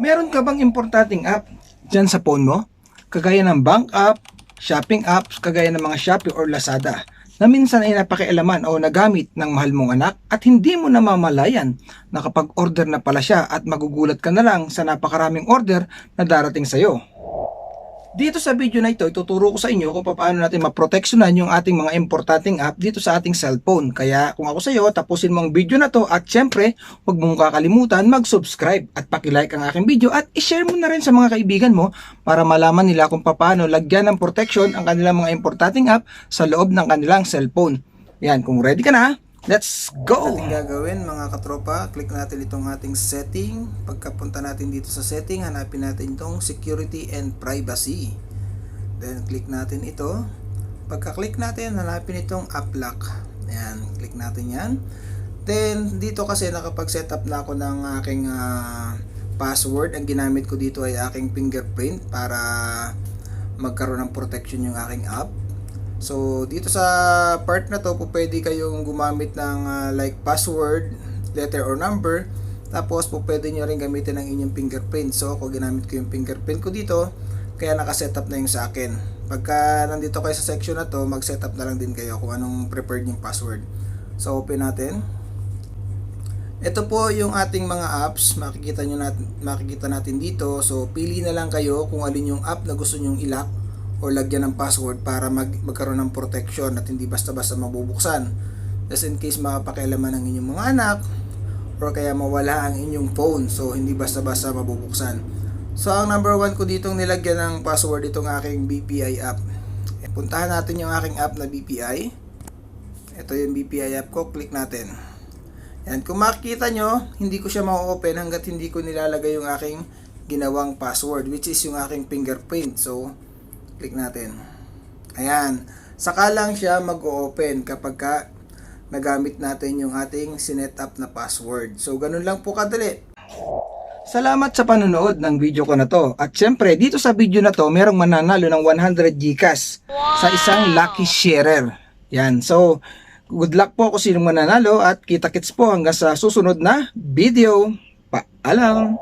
Meron ka bang importanteng app dyan sa phone mo? Kagaya ng bank app, shopping apps, kagaya ng mga Shopee or Lazada na minsan ay napakialaman o nagamit ng mahal mong anak at hindi mo namamalayan na kapag order na pala siya at magugulat ka na lang sa napakaraming order na darating sa'yo. Dito sa video na ito, ituturo ko sa inyo kung paano natin maproteksyonan yung ating mga importanteng app dito sa ating cellphone. Kaya kung ako sa iyo, tapusin mo ang video na to at syempre, huwag mong kakalimutan mag-subscribe at pakilike ang aking video at i-share mo na rin sa mga kaibigan mo para malaman nila kung paano lagyan ng protection ang kanilang mga importanteng app sa loob ng kanilang cellphone. Yan, kung ready ka na, let's go! Ating gagawin mga katropa, click natin itong ating setting. Pagkapunta natin dito sa setting, hanapin natin itong security and privacy. Then click natin ito. Pagka-click natin, hanapin itong app lock. Ayan, click natin yan. Then dito kasi nakapag-set up na ako ng aking ah, password. Ang ginamit ko dito ay aking fingerprint para magkaroon ng protection yung aking app. So, dito sa part na to, po pwede kayong gumamit ng ah, like password, letter or number. Tapos po pwede nyo rin gamitin ang inyong fingerprint. So, ako ginamit ko yung fingerprint ko dito. Kaya nakasetup na yung sa akin. Pagka nandito kayo sa section na to, mag-setup na lang din kayo kung anong preferred yung password. So, open natin. Ito po yung ating mga apps. Makikita nyo natin, makikita natin dito. So, pili na lang kayo kung alin yung app na gusto nyong ilock o lagyan ng password para mag, magkaroon ng protection at hindi basta-basta mabubuksan. Just in case makapakialaman ng inyong mga anak or kaya mawala ang inyong phone so hindi basta-basta mabubuksan. So ang number one ko ditong nilagyan ng password itong aking BPI app. E, puntahan natin yung aking app na BPI. Ito yung BPI app ko, click natin. Yan, kung makikita nyo, hindi ko siya ma-open hanggat hindi ko nilalagay yung aking ginawang password which is yung aking fingerprint. So, click natin. Ayan. Saka lang siya mag-open kapag ka nagamit natin yung ating sinet up na password. So, ganun lang po kadali. Salamat sa panonood ng video ko na to. At syempre, dito sa video na to, merong mananalo ng 100 Gcash sa isang lucky sharer. Yan. So, good luck po kung sinong mananalo at kita-kits po hanggang sa susunod na video. Paalam!